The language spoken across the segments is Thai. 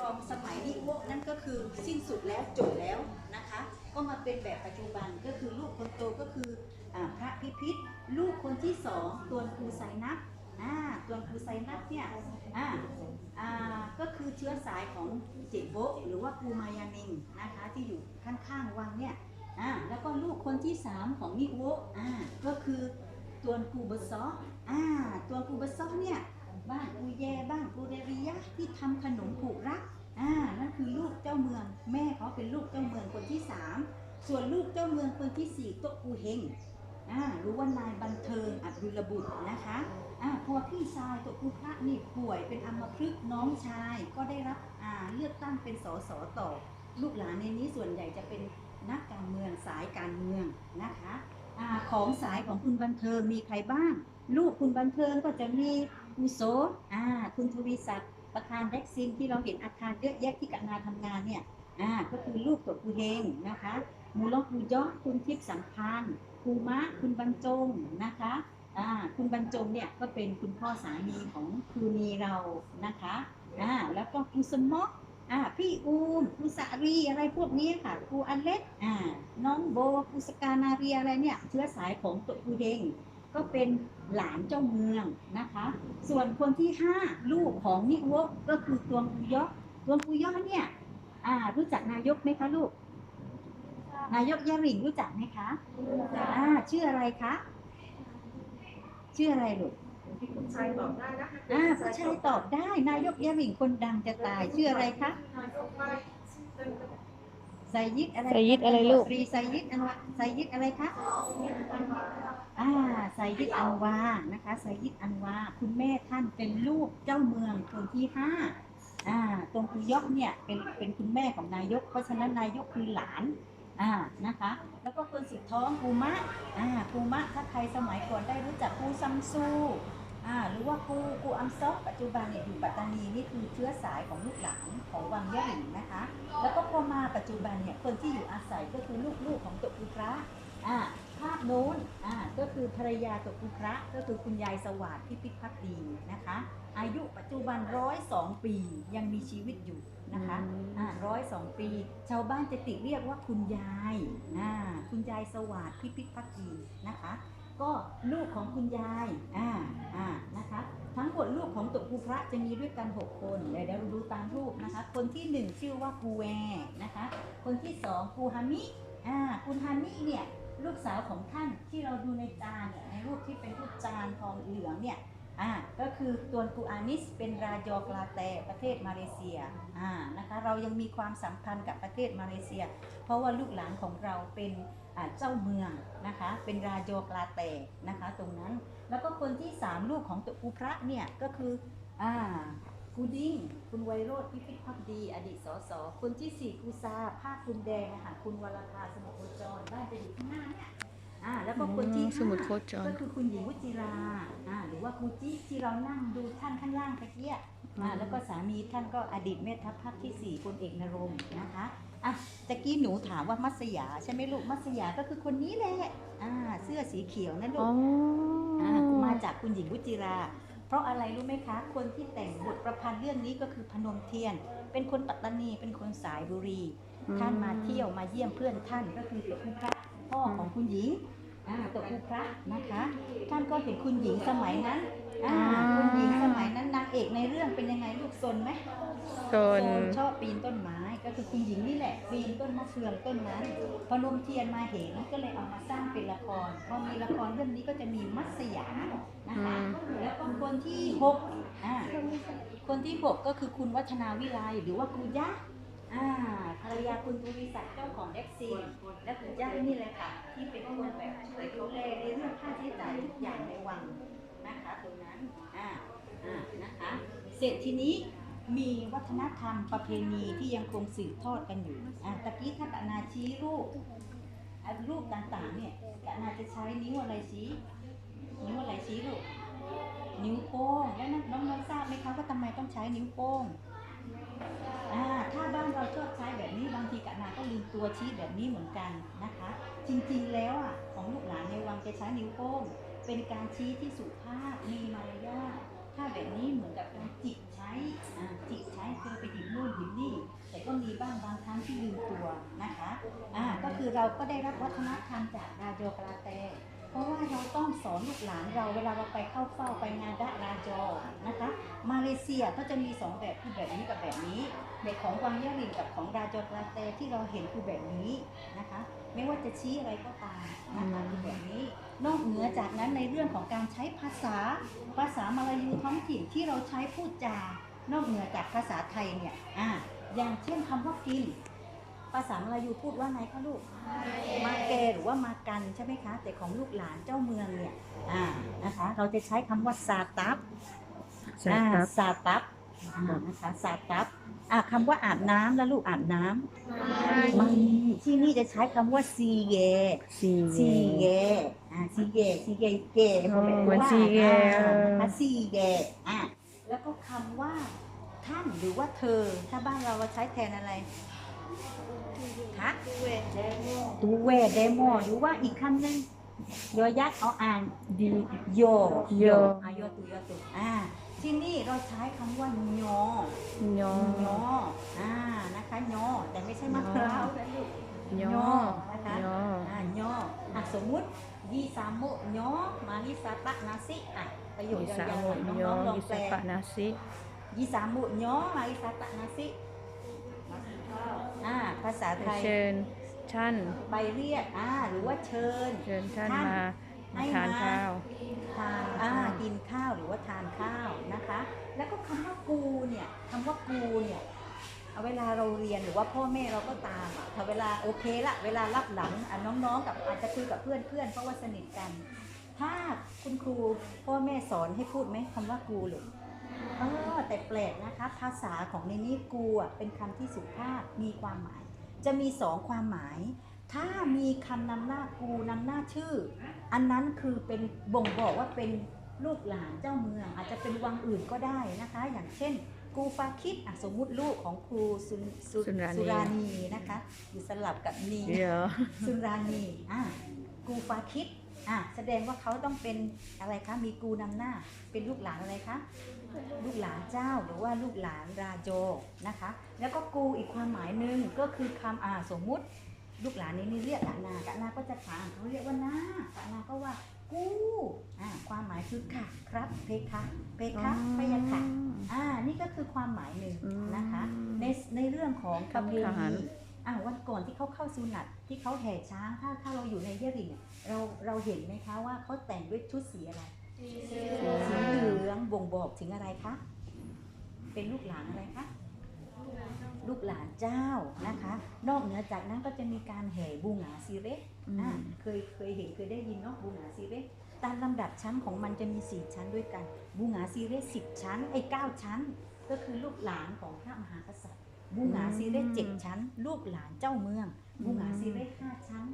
ครองสมัยนิโวะนั่นก็คือสิ้นสุดแล้วจบแล้วนะคะ ก็มาเป็นแบบปัจจุบันก็คือลูกคนโตก็คืออพระพิพิธลูกคนที่สองตัวครูไซนับอ่าตวครูไซนับเนี่ยก็คือเชื้อสายของเจโบหรือว่าครูมายานิงนะคะที่อยู่ข้างๆวังเนี่ยแล้วก็ลูกคนที่สามของนิโวก็คือตัวครูบซออ่าตวครูบซ คนที่สี่โตะกูเฮงรู้ว่านายบันเทิงอับดุลบุตรนะคะอ่าพอพี่ชายโตะกูพระนี่ป่วยเป็นอัมพฤกษ์น้องชายก็ได้รับอ่าเลือกตั้งเป็นสสต่อ ลูกหลานในนี้ส่วนใหญ่จะเป็นนักการเมืองสายการเมืองนะคะอของสายของคุณบันเทิงมีใครบ้าง ลูกคุณบันเทิงก็จะมีอุโสอ่าคุณทวีศักดิ์ประธานแว็กซินที่เราเห็นอาคารเยอะแยะที่กนาทำงานเนี่ยอ่าก็คือลูกตัวกูเฮงนะคะ มูลกูยอคุณทิพย์สัมพันธ์ครูมะคุณบรรจงนะคะอ่าคุณบรรจงเนี่ยก็เป็นคุณพ่อสามีของครูนีเรานะคะอ่าแล้วก็ครูสมอกอ่าพี่อูมครูสารีอะไรพวกนี้ค่ะครูอเล็กอ่าน้องโบครูสกานาเรียอะไรเนี่ยเชื้อสายของตัวกูเฮงก็เป็นหลานเจ้าเมืองนะคะ ส่วนคนที่ห้าลูกของนิวกก็คือตวงกุยะตวงกุยะเนี่ยอ่ารู้จักนายกไหมคะลูก นายกยะหริ่งรู้จักไหมคะอ่าชื่ออะไรคะ ชื่ออะไรลูกผู้ชายตอบได้นะอ่าผู้ชายตอบได้ นายกยะหริ่งคนดังจะตาย ชื่ออะไรคะไซยิดอะไรไซยิดอะไรลูกตรีไซยิดอันวะไซยิดอะไรคะอ่าไซยิดอันวา นะคะไซยิดอันวา คุณแม่ท่านเป็นลูกเจ้าเมืองคนที่ห้าอ่าตรงคุยกเนี่ยเป็นเป็นคุณแม่ของนายก เพราะฉะนั้นนายกคือหลาน อ่านะคะ แล้วก็คนสุดท้องกูมะอ่ากูมะถ้าใครสมัยก่อนได้รู้จักกูซัมซูอ่าหรือว่ากูกูอัมซอกปัจจุบันเนี่ยอยู่ปัตตานีนี่คือเชื้อสายของลูกหลานของวังยะหริ่งนะคะ แล้วก็พอมาปัจจุบันเนี่ยคนที่อยู่อาศัยก็คือลูกๆของตกอุพระอ่าภาพโน้นอ่าก็คือภรรยาตกอุพระก็คือคุณยายสวัสดิ์พิพิธพักดีนะคะ อายุปัจจุบันร้อยสองปียังมีชีวิตอยู่ นะคะอ่าร้อยสองปี ชาวบ้านจะติดเรียกว่าคุณยายอ่าคุณยายสวัสดิ์พิพิธพักดีนะคะ ก็ลูกของคุณยายอ่าอ่านะคะ ทั้งหมดลูกของตกภูพระจะมีด้วยกัน 6 คนเดี๋ยวเดี๋ยวเราดูตามรูปนะคะ คนที่ 1 ชื่อว่ากูแวนะคะ คนที่2กูฮามิอ่าคุณฮามิเนี่ยลูกสาวของท่านที่เราดูในจานเนี่ยในรูปที่เป็นรูปจานทองเหลืองเนี่ย อ่าก็คือตัวกูอานิสเป็นรายอกลาแต่ประเทศมาเลเซียอ่านะคะเรายังมีความสัมพันธ์กับประเทศมาเลเซีย เพราะว่าลูกหลานของเราเป็นเจ้าเมืองนะคะ เป็นรายอกลาแต่นะคะตรงนั้น แล้วก็คนที่สามลูกของตุกูพระเนี่ยก็คืออ่ากูดิ้งคุณไวโรธพิพิธพักดี อดีตสสคนที่สี่กูซาภาคคุณแดงอะค่ะคุณวรภาสมุทรจรบ้านจะอยู่ข้างหน้าเนี่ย อ่าแล้วก็คนที่อืมสมุทรโคจรก็คือคุณหญิงวจิราอ่าหรือว่าครูจิที่เรานั่งดูท่านข้างล่างตะเกียอ่าแล้วก็สามีท่านก็อดีตแม่ทัพภาคที่สี่พลเอกนรงค์นะคะอะตะกี้หนูถามว่ามัสยาใช่ไหมลูกมัสยาก็คือคนนี้แหละอ่าเสื้อสีเขียวนั่นลูอ๋กออ่ามาจากคุณหญิงวุจิรา เพราะอะไรรู้ไหมคะ คนที่แต่งบทประพันธ์เรื่องนี้ก็คือพนมเทียน เป็นคนปัตตานีเป็นคนสายบุรีอืมท่านมาเที่ยวมาเยี่ยมเพื่อนท่านก็คือตกภูพระ พ่อของคุณหญิงอ่าตกภูพระนะคะ ท่านก็เห็นคุณหญิงสมัยนั้นอ่าคุณหญิงสมัยนั้นนางเอกในเรื่องเป็นยังไงลูกซนไหมโซนชอบปีนต้นไม้ก็คือคุณหญิงนี่แหละ ปีนต้นมะเฟืองต้นนั้นพอนมเทียนมาเห็นก็เลยเอามาสร้างเป็นละครพอมีละครเรื่องนี้ก็จะมีมัสยานะคะแล้วก็คนที่หกอ่าคนที่หกก็คือคุณวัฒนาวิไลหรือว่าคุณย่า อ่าภรรยาคุณทวีศักดิ์เจ้าของเด็กซีนและคุณย่านี่แหละค่ะ ที่เป็นคนแบบช่วยดูแลในเรื่องค่าใช้จ่ายทุกอย่างในวังนะคะตรงนั้นอ่าอ่านะคะเสร็จทีนี้มีวัฒนธรรมประเพณีที่ยังคงสืบทอดกันอยู่อะตะกี้ถ้ากะนาชี้รูปรูปต่างๆเนี่ยกะนาจะใช้นิ้วอะไรชี้นิ้วอะไรชี้ลูกนิ้วโป้งแล้วน้องน้องๆทราบไหมคะว่าทำไมต้องใช้นิ้วโป้ง อ่าถ้าบ้านเราชอบใช้แบบนี้บางทีกะนาก็ลืมตัวชี้แบบนี้เหมือนกันนะคะ จริงๆแล้วอะของลูกหลานในวังจะใช้นิ้วโป้งเป็นการชี้ที่สุภาพมีมารยาทถ้าแบบนี้เหมือนกับการจิกใช้จิกใช้เธอไปหยิบนู่นหยิบนี่บางครั้งที่ลืมตัวนะคะอ่าก็คือเราก็ได้รับวัฒนธรรมจากราโจกราเต เพราะว่าเราต้องสอนลูกหลานเราเวลาเราไปเข้าเฝ้าไปงานดะราจอนะคะ มาเลเซียก็จะมีสองแบบคือแบบนี้กับแบบนี้แบบของกวางยะลิงกับของราจอกราเตที่เราเห็นคือแบบนี้นะคะ ไม่ว่าจะชี้อะไรก็ตามนะคะคือแบบนี้ นอกเหนือจากนั้นในเรื่องของการใช้ภาษา ภาษามาลายูท้องถิ่นที่เราใช้พูดจา นอกเหนือจากภาษาไทยเนี่ยอ่าอย่างเช่นคำว่ากิน ภาษามาลายูพูดว่าไงคะลูก มาเกหรือว่ามากันใช่ไหมคะ แต่ของลูกหลานเจ้าเมืองเนี่ยอ่านะคะเราจะใช้คำว่าซาตับสาครับอ่าซาตับอ่านะคะซาตับอ่าคำว่าอาบน้ำแล้วลูกอาบน้ำไม่ที่นี่จะใช้คำว่าซีเยซีซีเยอ่าซีเยซีเยเกอ๋อเหมือนซีเยอ่านะคะซีเยอ่าแล้วก็คำว่าท่านหรือว่าเธอ ถ้าบ้านเราเราใช้แทนอะไร คะตูเวเดโมหรือว่าอีกคำหนึ่งโยยักษ์เอาอ่านดีโยโยอะโยตุโยตุอ่าที่นี่เราใช้คำว่าโยยอโยอ่านะคะโยแต่ไม่ใช่มะพร้าวนะลูกยโยอนะคะยออ่าโยอะสมมุติยีสามโมโยมาลิสาตะนาซิอะประโยคยิยาสาวๆโมน้ยอองๆลองยิแปลสปะนาซิยีสามโมโยมาลิสาตะนาซิ อ่าภาษาไทยเชิญท่านไปเรียกอ่าหรือว่าเชิญเชิญท่านท่านมามาทานให้มาข้าวทานอ่ากินข้าวหรือว่าทานข้าวนะคะ แล้วก็คำว่ากูเนี่ยคำว่ากูเนี่ยเอาเวลาเราเรียนหรือว่าพ่อแม่เราก็ตามอะถ้าเวลาโอเคละเวลารับหลังอะน้องๆ กับอาจจะคุยกับเพื่อนเพื่อนๆเพราะว่าสนิทกัน ถ้าคุณครูพ่อแม่สอนให้พูดไหมคำว่ากูหรือ เออแต่แปลกนะคะ ภาษาของในนี้กูอะเป็นคำที่สุภาพมีความหมาย จะมีสองความหมาย ถ้ามีคำนำหน้ากูนำหน้าชื่อ อันนั้นคือเป็นบ่งบอกว่าเป็นลูกหลานเจ้าเมือง อาจจะเป็นวังอื่นก็ได้นะคะ อย่างเช่น กูฟาคิดอะสมมุติลูกของครูสุนสุสุรานี สุรานีนะคะอยู่สลับกับนี เดี๋ยว สุรานีอะกูฟาคิดอะแสดงว่าเขาต้องเป็นอะไรคะ มีกูนำหน้า เป็นลูกหลานอะไรคะ ลูกหลานเจ้าหรือว่าลูกหลานราโจนะคะ แล้วก็กูอีกความหมายหนึ่งก็คือคำอ่าสมมุติ ลูกหลานนี้นี่เรียกกะนากะนาก็จะถามเขาเรียกว่านากะนาก็ว่ากูอ่าความหมายคือค่ะครับเพคะเพคะพยาค่ะอ่านี่ก็คือความหมายหนึ่งนะคะ ในในเรื่องของประเพทหารณีอ่าวันก่อนที่เขาเข้าสุนัตที่เขาแห่ช้างถ้าถ้าเราอยู่ในเยริงเนี่ยเราเราเห็นไหมคะว่าเขาแต่งด้วยชุดสีอะไร สีเหลืองบ่งบอกถึงอะไรคะ เป็นลูกหลานอะไรคะ ลูกหลานเจ้านะคะ นอกเหนือจากนั้นก็จะมีการแห่บูหงาซีเรสอืมอ่าเคยเคยเห็นเคยได้ยินเนาะบูหงาซีเรสตามลำดับชั้นของมันจะมีสี่ชั้นด้วยกัน บูหงาซีเรสสิบชั้น ไอ้เก้าชั้น ก็คือลูกหลานของพระมหากษัตริย์บูหงาซีเรสเจ็ดชั้น ลูกหลานเจ้าเมืองบูหงาซีเรสห้าชั้น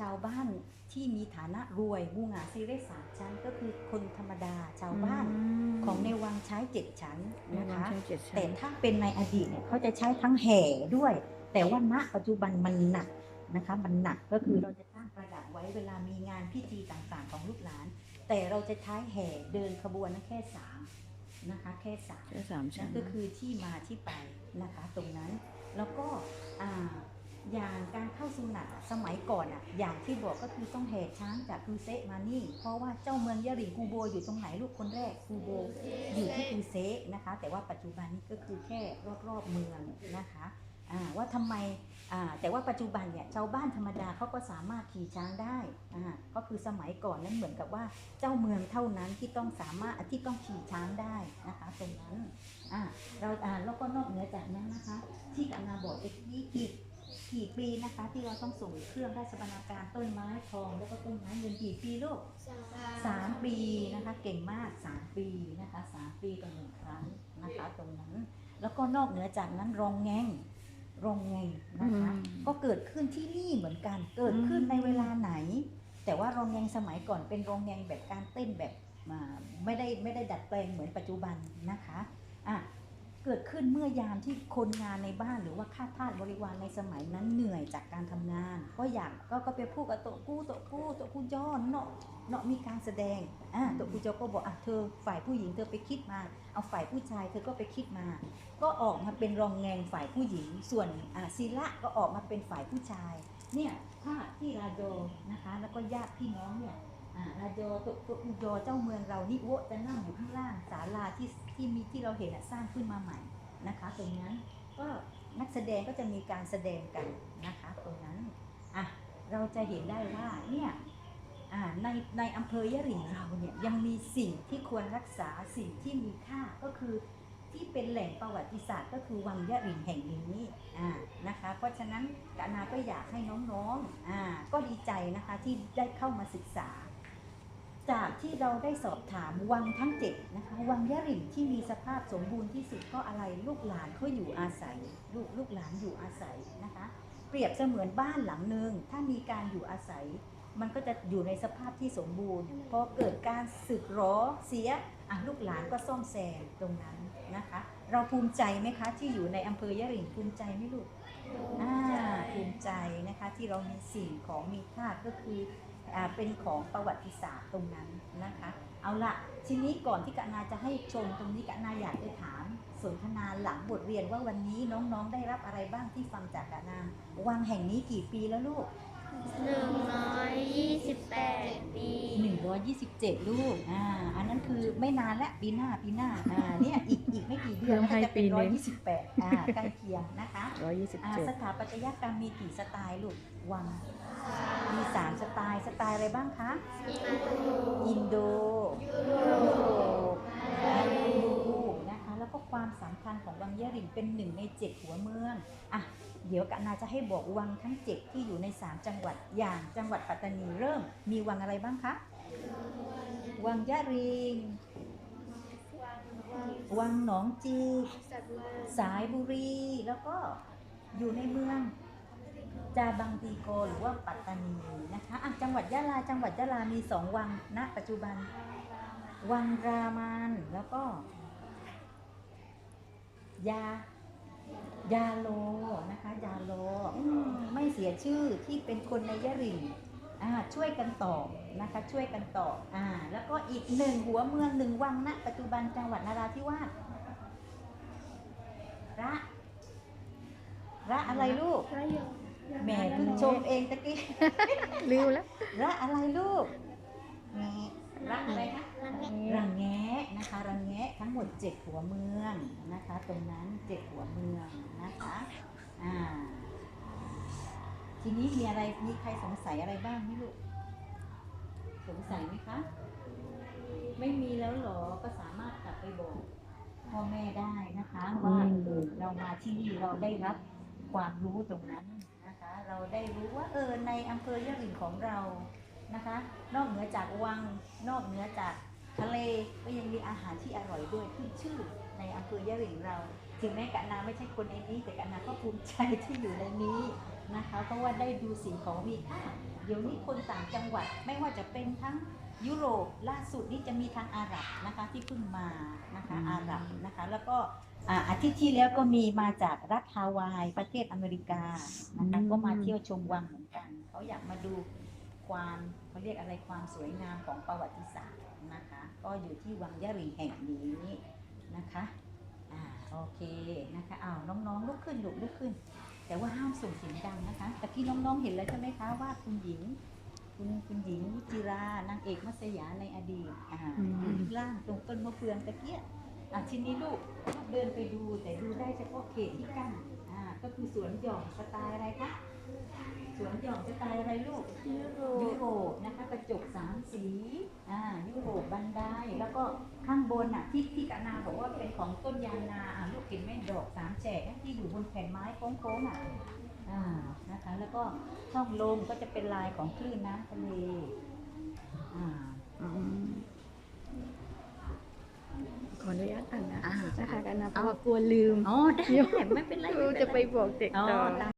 ชาวบ้านที่มีฐานะรวยบูหงาซีเรสสามชั้นก็คือคนธรรมดาชาวบ้านของในวังใช้เจ็ดชั้นในนะวังคะใช้เจ็ดชั้นแต่ถ้าเป็นในอดีตเนี่ยเขาจะใช้ทั้งแห่ด้วย แต่ว่าณปัจจุบันมันหนักนะคะมันหนักก็คือเราจะตั้งประดับไว้เวลามีงานพิธีต่างๆของลูกหลาน แต่เราจะใช้แห่เดินขบวนนั้นแค่สามนะคะแค่สามใช้สามชั้นั่นนก็คือที่มาที่ไปนะคะตรงนั้นแล้วก็อ่า อย่างการเข้าสุนัตสมัยก่อนอะอย่างที่บอกก็คือต้องแห่ช้างจากกูเซะมานี่ เพราะว่าเจ้าเมืองยะหริงกูโบอยู่ตรงไหนลูกคนแรกกูโบอยู่ที่กูเซะนะคะ แต่ว่าปัจจุบันนี้ก็คือแค่รอบๆเมืองนะคะอ่าว่าทำไมาแต่ว่าปัจจุบันเนี่ยชาวบ้านธรรมดาเขาก็สามารถขี่ช้างได้ก็คือสมัยก่อนนั้นเหมือนกับว่าเจ้าเมืองเท่านั้นที่ต้องสามารถที่ต้องขี่ช้างได้นะคะตรงนั้นเราอ่านแล้วก็นอกเหนือจากนั้นนะคะ ที่กำนาบอกอีกนี้อีก กี่ปีนะคะ ที่เราต้องส่งเครื่องราชบรรณาการต้นไม้ทอง แล้วก็ต้นไม้เงินกี่ปีลูกสามปีนะคะ เก่งมากสามปีนะคะสามปีต่อหนึ่งครั้งนะคะ ตรงนั้น แล้วก็นอกเหนือจากนั้นรองแงงรองแงงนะคะอืมก็เกิดขึ้นที่นี่เหมือนกันเกิดขึ้นในเวลาไหน แต่ว่ารองแงงสมัยก่อนเป็นรองแงงแบบการเต้นแบบอ่าไม่ได้ไม่ได้ดัดแปลงเหมือนปัจจุบันนะคะอะ เกิดขึ้นเมื่อยามที่คนงานในบ้านหรือว่าข้าทาสบริวารในสมัยนั้นเหนื่อยจากการทำงาน ก็อยากก็ก็ไปพูดกับโตะกู้โตะกู้โตะกู้ย้อนเนาะเนาะมีการแสดงอ่าโตะกู้จอก็บอกอะเธอฝ่ายผู้หญิงเธอไปคิดมา เอาฝ่ายผู้ชายเธอก็ไปคิดมา ก็ออกมาเป็นรองแงงฝ่ายผู้หญิง ส่วนอ่าศิละก็ออกมาเป็นฝ่ายผู้ชายเนี่ยถ้าที่ราโดนะคะแล้วก็ญาติพี่น้องเนี่ย อ่าราโดโตโตอุโยเจ้าเมืองเรานี่โวะจะนั่งอยู่ข้างล่างศาลาที่ที่มีที่เราเห็นสร้างขึ้นมาใหม่นะคะตรงนั้นก็นักแสดงก็จะมีการแสดงกันนะคะตรงนั้นอะเราจะเห็นได้ว่าเนี่ยอ่าในในอำเภอยะหริ่งเราเนี่ยยังมีสิ่งที่ควรรักษาสิ่งที่มีค่าก็คือที่เป็นแหล่งประวัติศาสตร์ ก็คือวังยะหริงแห่งนี้อ่านะคะ เพราะฉะนั้นกานาก็อยากให้น้องๆอ่าก็ดีใจนะคะที่ได้เข้ามาศึกษา จากที่เราได้สอบถามวังทั้งเจ็ดนะคะวังยะริงที่มีสภาพสมบูรณ์ที่สุดก็อะไรลูกหลานเขาอยู่อาศัย ลูกลูกหลานอยู่อาศัยนะคะ เปรียบเสมือนบ้านหลังหนึ่งถ้ามีการอยู่อาศัย มันก็จะอยู่ในสภาพที่สมบูรณ์พอเกิดการสึกหรอเสียอะลูกหลานก็ซ่อมแซมตรงนั้นนะคะ เราภูมิใจไหมคะ ที่อยู่ในอำเภอยะริ่งภูมิใจไหมลูกภูมิใจนะคะที่เรามีสิ่งของมีค่าก็คือ เป็นของประวัติศาสตร์ตรงนั้นนะคะ เอาละทีนี้ก่อนที่กะนาจะให้ชมตรงนี้กะนาอยากจะถามสนทนาหลังบทเรียนว่าวันนี้น้องๆได้รับอะไรบ้างที่ฟังจากกะนาวังแห่งนี้กี่ปีแล้วลูกหนึ่งร้อยยี่สิบแปดปี 127 ลูก อ่า อันนั้นคือไม่นานและปีหน้าปีหน้า อ่า เนี่ยอีกอีกไม่กี่เดือนเพิ่มแล้วให้ก็จะเป็นปีหนึ่ง128 อ่าใกล้เคียงนะคะร้อยยี่สิบอ่าเจ็ดสถาปัตยกรรมมีกี่สไตล์ลูกวัง มีสามสไตล์สไตล์อะไรบ้างคะอินโดยุโรปยูนะคะแล้วก็ความสำคัญของวังเยริงเป็นหนึ่งในเจ็ดหัวเมืองอะเดี๋ยวกันนาจะให้บอกวังทั้งเจ็ดที่อยู่ในสามจังหวัดอย่างจังหวัดปัตตานีเริ่ม มีวังอะไรบ้างคะวังยะริงวังหนองจีกสายบุรีแล้วก็อยู่ในเมือง จาบังตีโกหรือว่าปัตตานีนะคะอะจังหวัดยะลาจังหวัดยะลามีสองวังณปัจจุบัน วังรามันแล้วก็ ยายาโลนะคะ ยาโลมไม่เสียชื่อที่เป็นคนในยะริงอ่าช่วยกันตอบนะคะ ช่วยกันตอบอ่า แล้วก็อีกหนึ่งหัวเมืองหนึ่งวังณปัจจุบันจังหวัดนราธิวาสระระอะไรลูกระยง แหม่เพิ่งชมเองตะกี้ลืมแล้วระอะไรลูกแงะระอะไรคะระแงะนะคะระแงะทั้งหมดเจ็ดหัวเมืองนะคะ ตรงนั้นเจ็ดหัวเมืองนะคะอ่าทีนี้มีอะไรมีใครสงสัยอะไรบ้างไหมลูกสงสัยไหมคะ ไม่มีแล้วเหรอก็สามารถกลับไปบอกพ่อแม่ได้นะคะว่าเออเรามาที่นี่เราได้รับความรู้ตรงนั้นนะคะ เราได้รู้ว่าเออในอำเภอยะริงของเรานะคะ นอกเหนือจากวัง นอกเหนือจากทะเลก็ยังมีอาหารที่อร่อยด้วยขึ้นชื่อในอำเภอยะริงเรา ถึงแม้กะนาไม่ใช่คนในนี้ แต่กะนาก็ภูมิใจที่อยู่ในนี้นะคะ เพราะว่าได้ดูสิ่งของมีค่าเดี๋ยวนี้คนต่างจังหวัดไม่ว่าจะเป็นทั้ง ยุโรปล่าสุดนี่จะมีทางอาหรับนะคะที่เพิ่งมานะคะอืมอาหรับนะคะแล้วก็อ่าอาทิตย์ที่แล้วก็มีมาจากรัฐฮาวายประเทศอเมริกานะคะก็มาเที่ยวชมวังเหมือนกันเขาอยากมาดูความเขาเรียกอะไรความสวยงามของประวัติศาสตร์นะคะ ก็อยู่ที่วังยะหริงแห่งนี้นะคะอ่าโอเคนะคะอ้าวน้องๆลุกขึ้นลุกลุกขึ้น แต่ว่าห้ามส่งเสียงดังนะคะแต่พี่น้องๆเห็นแล้วใช่ไหมคะว่าคุณหญิง คุณคุณหญิงวจิรานางเอกมัสยาในอดีตอ่าอืมอยู่ข้างล่างตรงต้นมะเฟืองตะเกียอะทีนี้ลูกลูกเดินไปดูแต่ดูได้เฉพาะเขตที่กั้นอ่าก็คือสวนหย่อมสไตล์อะไรคะสวนหย่อมสไตล์อะไรลูกยุโรยุปโรปนะคะกระจกสามสีอ่ายุโรปบันไดแล้วก็ข้างบนอะที่ที่กะนาบอกว่าเป็นของต้นยางนาอะลูกเห็นไหมดอกสามแฉกที่อยู่บนแผ่นไม้โค้งๆอะ อ่านะคะ แล้วก็ช่องลมก็จะเป็นลายของคลื่นน้ำทะเลอ่าอืมขออนุญาตอ่านนะอ่า นะคะกันนะเพราะว่ากลัวลืมอ๋อได้ได้ไม่เป็นไรไม่รู้จะไปบอกเด็กอ๋อต่อตาม